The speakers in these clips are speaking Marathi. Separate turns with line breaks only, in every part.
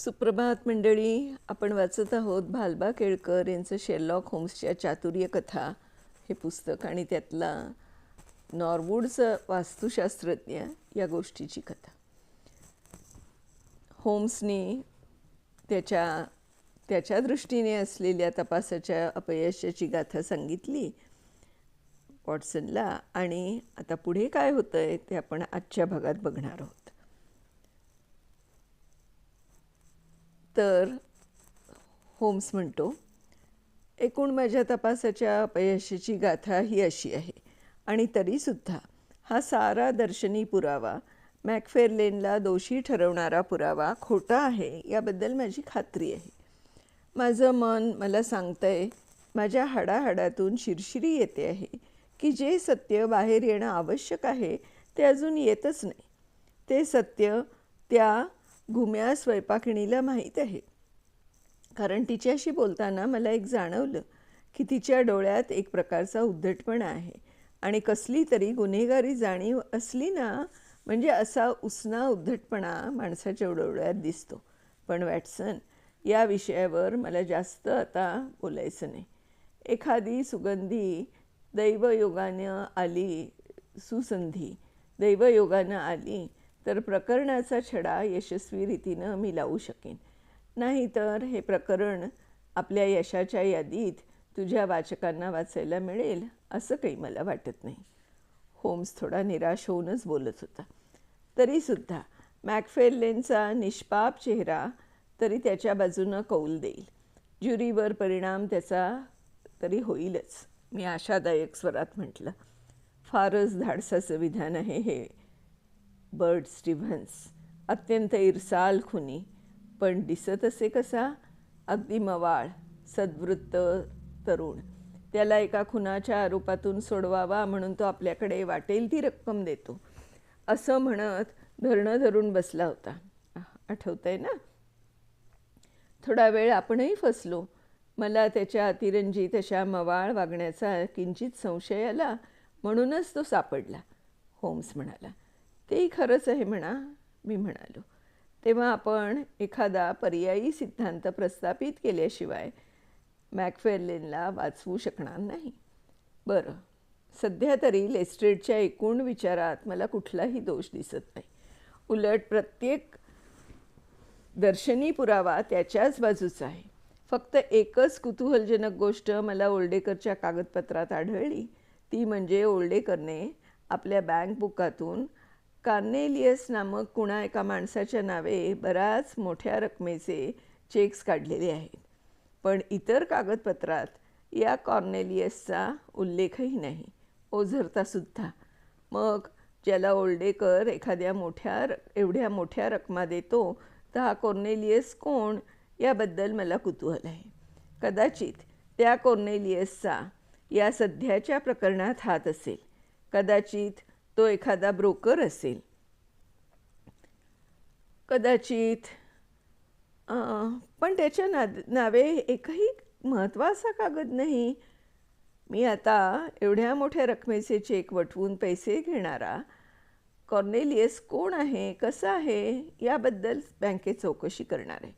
सुप्रभात मंडळी आपण वाचत आहोत भालबा केळकर यांचं शेरलॉक होम्सच्या चातुर्य कथा. हे पुस्तक आणि त्यातला नॉर्वूडचं वास्तुशास्त्रज्ञ या गोष्टीची कथा. होम्सने त्याच्या त्याच्या दृष्टीने असलेल्या तपासाच्या अपयशाची गाथा सांगितली वॉटसनला आणि आता पुढे काय होतं आहे ते आपण आजच्या भागात बघणार आहोत. तर होम्स म्हणतो एकूण माझ्या तपासाच्या अपयशाची गाथा ही अशी आहे. आणि तरीसुद्धा हा सारा दर्शनी पुरावा मॅकफेरलेनला दोषी ठरवणारा पुरावा खोटा आहे याबद्दल माझी खात्री आहे. माझं मन मला सांगतंय माझ्या हाडाहाडातून शिरशिरी येते आहे की जे सत्य बाहेर येणं आवश्यक आहे ते अजून येतच नाही. ते सत्य त्या घुम्या स्वयंपाकिणीला माहीत आहे. कारण तिच्याशी बोलताना मला एक जाणवलं की तिच्या डोळ्यात एक प्रकारचा उद्धटपणा आहे. आणि कसली तरी गुन्हेगारी जाणीव असली ना म्हणजे असा उसना उद्धटपणा माणसाच्या डोळ्यात दिसतो. पण वॅटसन या विषयावर मला जास्त आता बोलायचं नाही. एखादी सुगंधी दैवयोगानं आली सुसंधी दैवयोगानं आली तर प्रकरणाचा छडा यशस्वी रीतीनं मी लावू शकेन. नाहीतर हे प्रकरण आपल्या यशाच्या यादीत तुझ्या वाचकांना वाचायला मिळेल असं काही मला वाटत नाही. होम्स थोडा निराश होऊनच बोलत होता. तरीसुद्धा मॅकफेरलेनचा निष्पाप चेहरा तरी त्याच्या बाजूनं कौल देईल. ज्युरीवर परिणाम त्याचा तरी होईलच मी आशादायक स्वरात म्हटलं. फारच धाडसाचं विधान आहे हे. Bird Stevens. अत्यंत इरसाल खुनी पण दिसत असे कसा? अगदी मवाळ सद्वृत्त तरुण. त्याला एका खुनाच्या आरोपातून सोडवावा म्हणून तो आपल्याकडे वाटेल ती रक्कम देतो. असं म्हणत धरणं धरून बसला होता. आठवत आहे ना? थोडा वेळ आपणही फसलो. मला त्याच्या अतिरंजित अशा मवाळ वागण्याचा किंचित संशय आला म्हणूनच तो सापडला होम्स म्हणाला. तेही खरंच आहे म्हणा मी म्हणालो. तेव्हा आपण एखादा पर्यायी सिद्धांत प्रस्थापित केल्याशिवाय मॅकफेरलेनला वाचवू शकणार नाही. बरं सध्या तरी लेस्ट्रेडच्या एकूण विचारात मला कुठलाही दोष दिसत नाही. उलट प्रत्येक दर्शनी पुरावा त्याच्याच बाजूचा आहे. फक्त एकच कुतूहलजनक गोष्ट मला ओल्डेकरच्या कागदपत्रात आढळली. ती म्हणजे ओल्डेकरने आपल्या बँक बुकातून कार्नेलियस नामक कुणा एका माणसाच्या नावे बऱ्याच मोठ्या रकमेचे चेक्स काढलेले आहेत. पण इतर कागदपत्रात या कॉर्नेलियसचा उल्लेखही नाही. ओझरतासुद्धा मग ज्याला ओल्डेकर एखाद्या मोठ्या र एवढ्या मोठ्या रकमा देतो तर हा कॉर्नेलियस कोण? याबद्दल मला कुतूहल आहे. कदाचित त्या कॉर्नेलियसचा या सध्याच्या प्रकरणात हात असेल. कदाचित तो एखादा ब्रोकर असेल. कदाचित पण त्याच्या ना नावे एकही महत्त्वाचा कागद नाही. मी आता एवढ्या मोठ्या रकमेचे चेक वटवून पैसे घेणारा कॉर्नेलियस कोण आहे कसं आहे याबद्दल बँकेत चौकशी करणार. आहे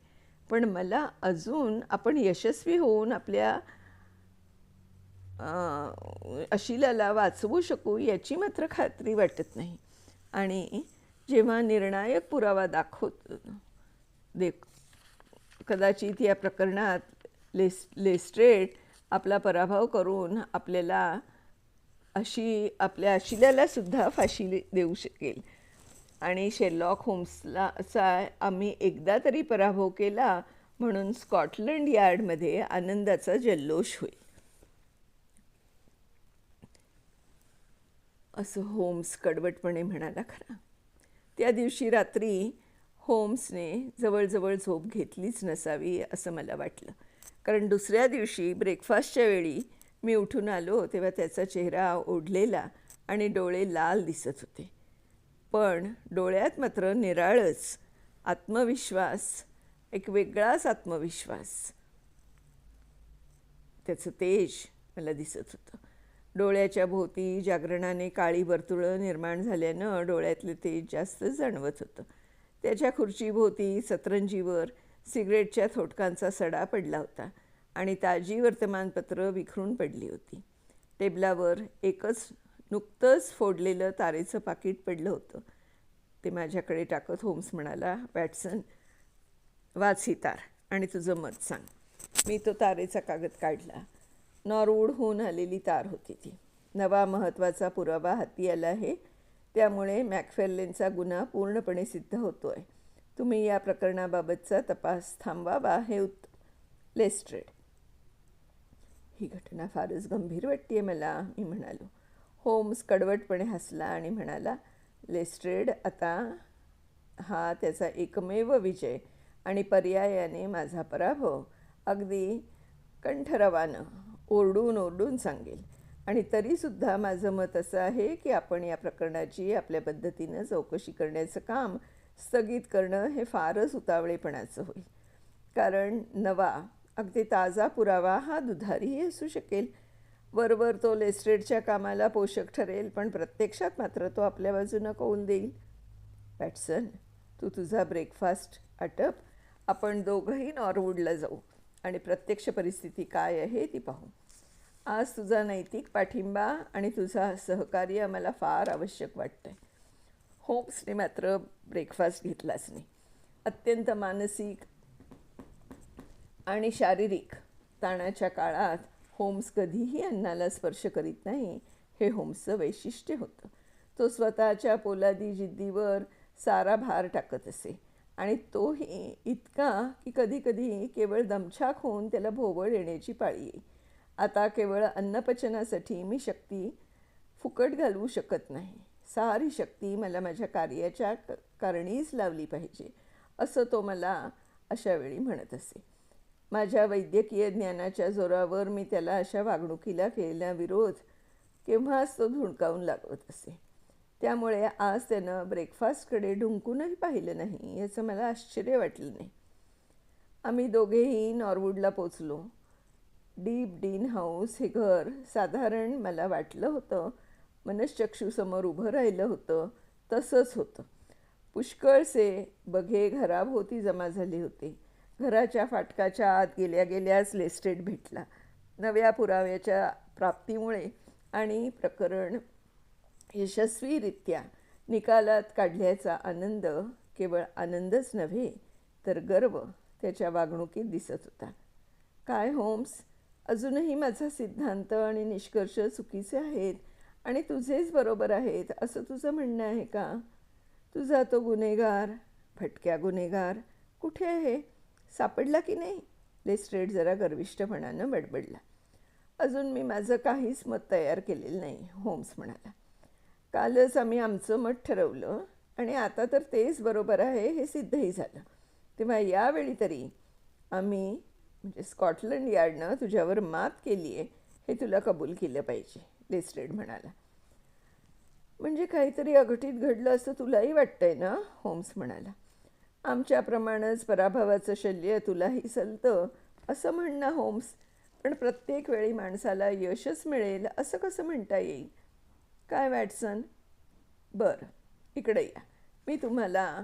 पण मला अजून आपण यशस्वी होऊन आपल्या अशिलाला वाचवू शकू याची मात्र खात्री वाटत नाही. आणि जेव्हा निर्णायक पुरावा दाखवतो दे कदाचित या प्रकरणात लेस लेस्ट्रेट आपला पराभव करून आपल्याला अशी आपल्या अशिलालासुद्धा फाशी देऊ शकेल. आणि शेरलॉक होम्सला असा आम्ही एकदा तरी पराभव केला म्हणून स्कॉटलंड यार्डमध्ये आनंदाचा जल्लोष होईल. असं होम्स कडवटपणे म्हणाला खरा. त्या दिवशी रात्री होम्सने जवळजवळ झोप घेतलीच नसावी असं मला वाटलं. कारण दुसऱ्या दिवशी ब्रेकफास्टच्या वेळी मी उठून आलो तेव्हा त्याचा चेहरा ओढलेला आणि डोळे लाल दिसत होते. पण डोळ्यात मात्र निराळच आत्मविश्वास एक वेगळाच आत्मविश्वास. त्याचं तेज मला दिसत होतं. डोळ्याच्या भोवती जागरणाने काळी वर्तुळं निर्माण झाल्यानं डोळ्यातलं तेज जास्त जाणवत होतं. त्याच्या खुर्चीभोवती सतरंजीवर सिगरेटच्या थोटकांचा सडा पडला होता आणि ताजी वर्तमानपत्रं विखरून पडली होती. टेबलावर एकच नुकतंच फोडलेलं तारेचं पाकिट पडलं होतं. ते माझ्याकडे टाकत होम्स म्हणाला वॅटसन वाच ही तार आणि तुझं मत सांग. मी तो तारेचा कागद काढला. नॉरवूडहून आलेली तार होती ती. नवा महत्त्वाचा पुरावा हाती आला आहे. त्यामुळे मॅकफेल्लेनचा गुन्हा पूर्णपणे सिद्ध होतो आहे तुम्ही या प्रकरणाबाबतचा तपास थांबवावा हे उत् लेस्ट्रेड ही घटना फारच गंभीर वाटते मला मी म्हणालो. होम्स कडवटपणे हसला आणि म्हणाला लेस्ट्रेड आता हा त्याचा एकमेव विजय आणि पर्यायाने माझा पराभव. अगदी कंठरवानं ओरडून ओरडून सांगेल. आणि तरीसुद्धा माझं मत असं आहे की आपण या प्रकरणाची आपल्या पद्धतीनं चौकशी करण्याचं काम स्थगित करणं हे फारच उतावळेपणाचं होईल. कारण नवा अगदी ताजा पुरावा हा दुधारीही असू शकेल. वरवर तो लेस्ट्रेडच्या कामाला पोषक ठरेल पण प्रत्यक्षात मात्र तो आपल्या बाजूनं कौन देईल? पॅटसन तू तुझा ब्रेकफास्ट आटप आपण दोघंही नॉरवूडला जाऊ. आणि प्रत्यक्ष परिस्थिती काय आहे ती पाहू. आज तुझा नैतिक पाठिंबा आणि तुझा सहकार्य मला फार आवश्यक वाटतं आहे होम्सने मात्र ब्रेकफास्ट घेतलाच नाही अत्यंत मानसिक आणि शारीरिक ताणाच्या काळात होम्स कधीही अन्नाला स्पर्श करीत नाही हे होम्सचं वैशिष्ट्य होतं. तो स्वतःच्या पोलादी जिद्दीवर सारा भार टाकत असे. आणि तोही इतका की कधीकधी केवळ दमछाक होऊन त्याला भोवळ येण्याची पाळी. येई आता केवळ अन्नपचनासाठी मी शक्ती फुकट घालवू शकत नाही. सारी शक्ती मला माझ्या कार्याच्या कारणीच लावली पाहिजे असं तो मला अशा वेळी म्हणत असे. माझ्या वैद्यकीय ज्ञानाच्या जोरावर मी त्याला अशा वागणुकीला केलेला विरोध केव्हाच तो धुणकावून लागवत असे. त्यामुळे आज त्यानं ब्रेकफास्टकडे ढुंकूनही पाहिलं नाही याचं मला आश्चर्य वाटलं नाही. आम्ही दोघेही नॉरवूडला पोचलो. डीप डीन हाऊस हे घर साधारण मला वाटलं होतं मनश्चक्षूसमोर उभं राहिलं होतं तसंच होतं. पुष्कळसे बघे घराभोवती जमा झाले होते. घराच्या फाटकाच्या आत गेल्या गेल्याच लेस्टेट भेटला. नव्या पुराव्याच्या प्राप्तीमुळे आणि प्रकरण यशस्वीरित्या निकालात काढल्याचा आनंद केवळ आनंदच नव्हे तर गर्व त्याच्या वागणुकीत दिसत होता. काय होम्स? अजूनही माझा सिद्धांत आणि निष्कर्ष चुकीचे आहेत आणि तुझेच बरोबर आहेत असं तुझं म्हणणं आहे का? तुझा तो गुन्हेगार भटक्या गुन्हेगार कुठे आहे? सापडला की नाही? लेस्ट्रेट जरा गर्विष्ठपणानं बडबडला. अजून मी माझं काहीच मत तयार केलेलं नाही होम्स म्हणाला. कालच आम्ही आमचं मत ठरवलं आणि आता तर तेच बरोबर आहे हे सिद्धही झालं. तेव्हा यावेळी तरी आम्ही म्हणजे स्कॉटलंड यार्डनं तुझ्यावर मात केली आहे हे तुला कबूल केलं पाहिजे लेस्ट्रेड म्हणाला. म्हणजे काहीतरी अघटित घडलं असं तुलाही वाटतंय ना? होम्स म्हणाला. आमच्याप्रमाणेच पराभवाचं शल्य तुलाही सलतं असं म्हणणं होम्स. पण प्रत्येक वेळी माणसाला यशच मिळेल असं कसं म्हणता येईल? काय वॅटसन? बरं इकडे या. मी तुम्हाला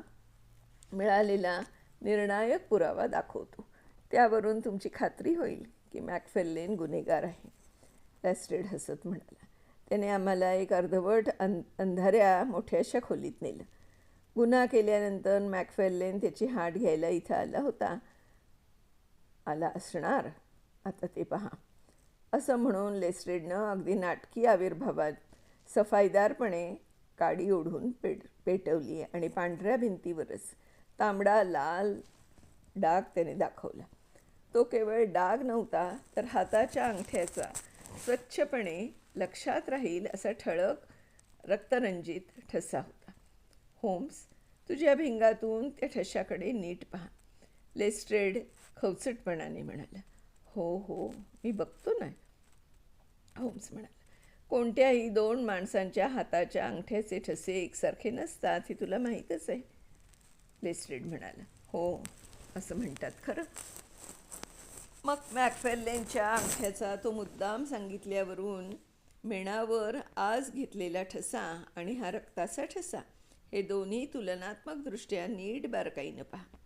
मिळालेला निर्णायक पुरावा दाखवतो. त्यावरून तुमची खात्री होईल की मॅकफेल्लेन गुन्हेगार आहे लॅस्टेड हसत म्हणाला त्याने आम्हाला एक अर्धवट अं अंधाऱ्या मोठ्याशा खोलीत नेलं. गुन्हा केल्यानंतर मॅकफेल्लेन त्याची हाट घ्यायला इथं आला होता. आला असणार? आता ते पहा. असं म्हणून लेस्ट्रेडनं अगदी नाटकी आविर्भावात सफाईदारपणे काडी ओढून पेट पेटवली आणि पांढऱ्या भिंतीवरच तांबडा लाल डाग त्याने दाखवला. तो केवळ डाग नव्हता तर हाताच्या अंगठ्याचा स्वच्छपणे लक्षात राहील असा ठळक रक्तरंजित ठसा होता. होम्स तुझ्या भिंगातून त्या ठशाकडे नीट पहा लेस्ट्रेड खवचटपणाने म्हणाला. हो हो मी बघतो ना होम्स म्हणाला. कोणत्याही दोन माणसांच्या हाताच्या अंगठ्याचे ठसे एकसारखे नसतात हे तुला माहीतच आहे. लेस्ट्रेड म्हणाला. हो असं म्हणतात खरं? मग मॅकफेल्लेनच्या अंगठ्याचा तो मुद्दाम सांगितल्यावरून मेणावर आज घेतलेला ठसा आणि हा रक्ताचा ठसा हे दोन्ही तुलनात्मकदृष्ट्या नीट बारकाईनं पहा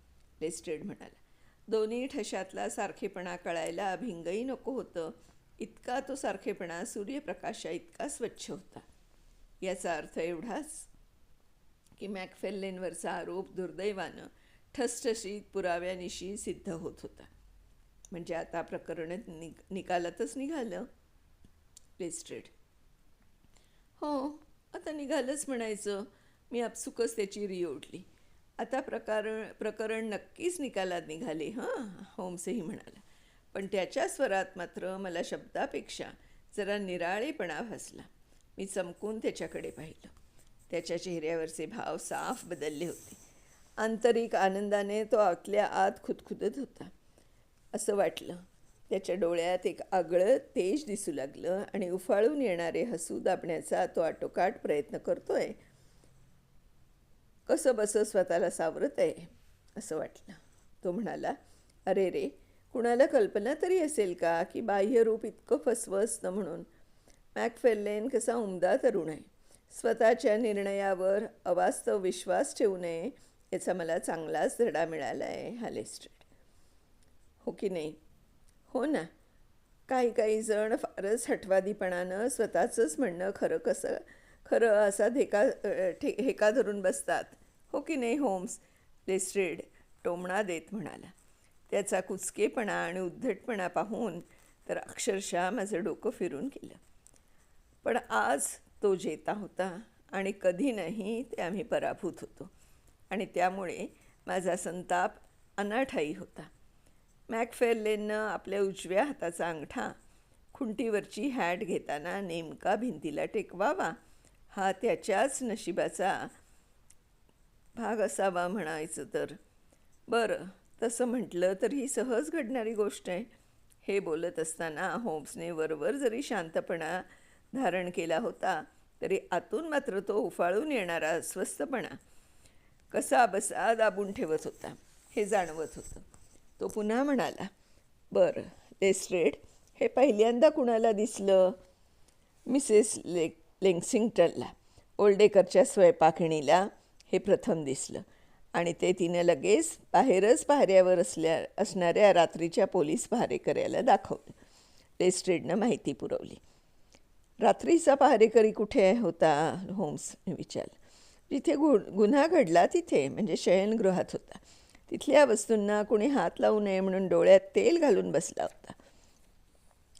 लेस्ट्रेड म्हणाला. दोन्ही ठशातला सारखेपणा कळायला भिंगही नको होतं. इतका तो सारखेपणा सूर्यप्रकाशा इतका स्वच्छ होता. याचा अर्थ एवढाच की मॅकफेल्लेनवरचा आरोप दुर्दैवानं ठसठशीत पुराव्यानिशी सिद्ध होत होता. म्हणजे आता प्रकरण निक निकालातच निघालं. लेस्ट्रेड हो आता निघालंच म्हणायचं. मी आपसुकच त्याची री ओढली. आता प्रकार प्रकरण नक्कीच निकालात निघाले हां? होम्सही म्हणाला. पण त्याच्या स्वरात मात्र मला शब्दापेक्षा जरा निराळेपणा भासला. मी चमकून त्याच्याकडे पाहिलं. त्याच्या चेहऱ्यावरचे भाव साफ बदलले होते. आंतरिक आनंदाने तो आतल्या आत खुदखुदत होता. असं वाटलं त्याच्या डोळ्यात एक आगळं तेज दिसू लागलं आणि उफाळून येणारे हसू दाबण्याचा तो आटोकाट प्रयत्न करतोय. कसं बसं स्वतःला सावरत आहे असं वाटलं. तो म्हणाला अरे रे कुणाला कल्पना तरी असेल का की बाह्यरूप इतकं फसवं असतं म्हणून? मॅकफेल्लेन कसा उमदा तरुण आहे. स्वतःच्या निर्णयावर अवास्तव विश्वास ठेवू नये याचा मला चांगलाच धडा मिळाला आहे हा हो की नाही? हो ना. काही काही जण फारच हटवादीपणानं स्वतःचंच म्हणणं खरं कसं खरं असा धेका ठे हेका धरून बसतात. हो की नाही होम्स? लेस्ट्रेड टोमणा देत म्हणाला. त्याचा कुचकेपणा आणि उद्धटपणा पाहून तर अक्षरशः माझं डोकं फिरून गेलं. पण आज तो जेता होता आणि कधी नाही ते आम्ही पराभूत होतो. आणि त्यामुळे माझा संताप अनाठाई होता. मॅकफेर्लेननं आपल्या उजव्या हाताचा अंगठा खुंटीवरची हॅट घेताना नेमका भिंतीला टेकवावा हा त्याच्याच नशिबाचा भाग असावा म्हणायचं तर. बरं तसं म्हटलं तर ही सहज घडणारी गोष्ट आहे. हे बोलत असताना होम्सने वरवर जरी शांतपणा धारण केला होता तरी आतून मात्र तो उफाळून येणारा अस्वस्थपणा कसा बसा दाबून ठेवत होता हे जाणवत होतं. तो पुन्हा म्हणाला बरं लेस्ट्रेड हे पहिल्यांदा कुणाला दिसलं? मिसेस ले लेंगसिंग्टनला ओल्डेकरच्या स्वयंपाकिणीला हे प्रथम दिसलं. आणि ते तिनं लगेच बाहेरच पहाऱ्यावर असल्या असणाऱ्या रात्रीच्या पोलीस पहारेकऱ्याला दाखवलं. लेस्ट्रेडनं माहिती पुरवली. रात्रीचा पहारेकरी कुठे होता? होम्सने विचारलं. जिथे गु गुन्हा घडला तिथे म्हणजे शयनगृहात होता. तिथल्या वस्तूंना कोणी हात लावू नये म्हणून डोळ्यात तेल घालून बसला होता.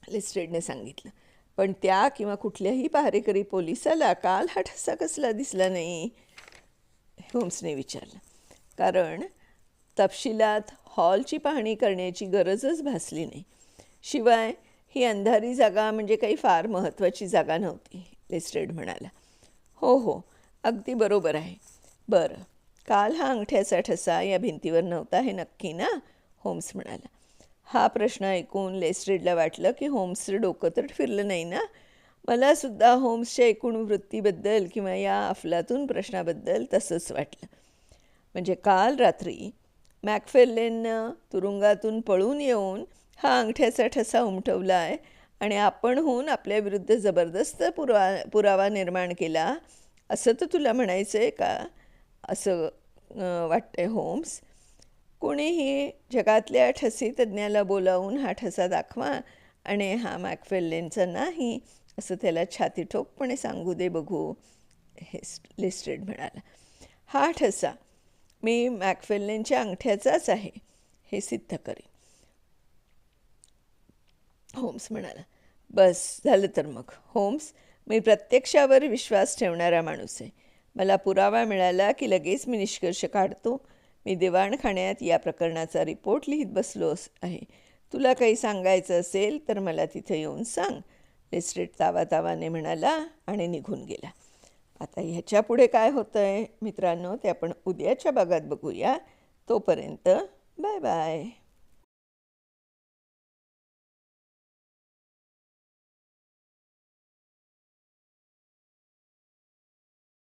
लेस्ट्रेडने सांगितलं पण त्या किंवा कुठल्याही पहारेकरी पोलिसाला काल हा ठसा कसला दिसला नाही? होम्सने विचारलं. कारण तपशिलात हॉलची पाहणी करण्याची गरजच भासली नाही. शिवाय ही अंधारी जागा म्हणजे काही फार महत्त्वाची जागा नव्हती लेस्ट्रेड म्हणाला. हो हो अगदी बरोबर आहे. बरं काल हा अंगठ्याचा ठसा या भिंतीवर नव्हता हे नक्की ना? होम्स म्हणाला. हा प्रश्न ऐकून लेस्ट्रेडला वाटलं की होम्सचं डोकं तर फिरलं नाही ना? मलासुद्धा होम्सच्या एकूण वृत्तीबद्दल किंवा या अफलातून प्रश्नाबद्दल तसंच वाटलं. म्हणजे काल रात्री मॅकफेल्लेननं तुरुंगातून पळून येऊन हा अंगठ्याचा ठसा उमटवला आहे आणि आपणहून आपल्याविरुद्ध जबरदस्त पुरा पुरावा निर्माण केला. असं तर तुला म्हणायचं आहे का? असं वाटतंय होम्स. कोणीही जगातल्या ठसी तज्ज्ञाला बोलावून हा ठसा दाखवा आणि हा मॅकफेल्लेनचा नाही असं त्याला छाती ठोकपणे सांगू दे बघू हे लिस्टेड म्हणाला. हा ठसा मी मॅकफेल्लेनच्या अंगठ्याचाच आहे हे सिद्ध करेन. होम्स म्हणाला बस झालं तर मग. होम्स मी प्रत्यक्षावर विश्वास ठेवणारा माणूस आहे. मला पुरावा मिळाला की लगेच मी निष्कर्ष काढतो. मी दिवाणखाण्यात या प्रकरणाचा रिपोर्ट लिहित बसलो आहे. तुला काही सांगायचं असेल तर मला तिथं येऊन सांग. लेस्ट्रेट तावा तावाने म्हणाला आणि निघून गेला. आता ह्याच्या पुढे काय होतं आहे मित्रांनो ते आपण उद्याच्या भागात बघूया. तोपर्यंत बाय बाय.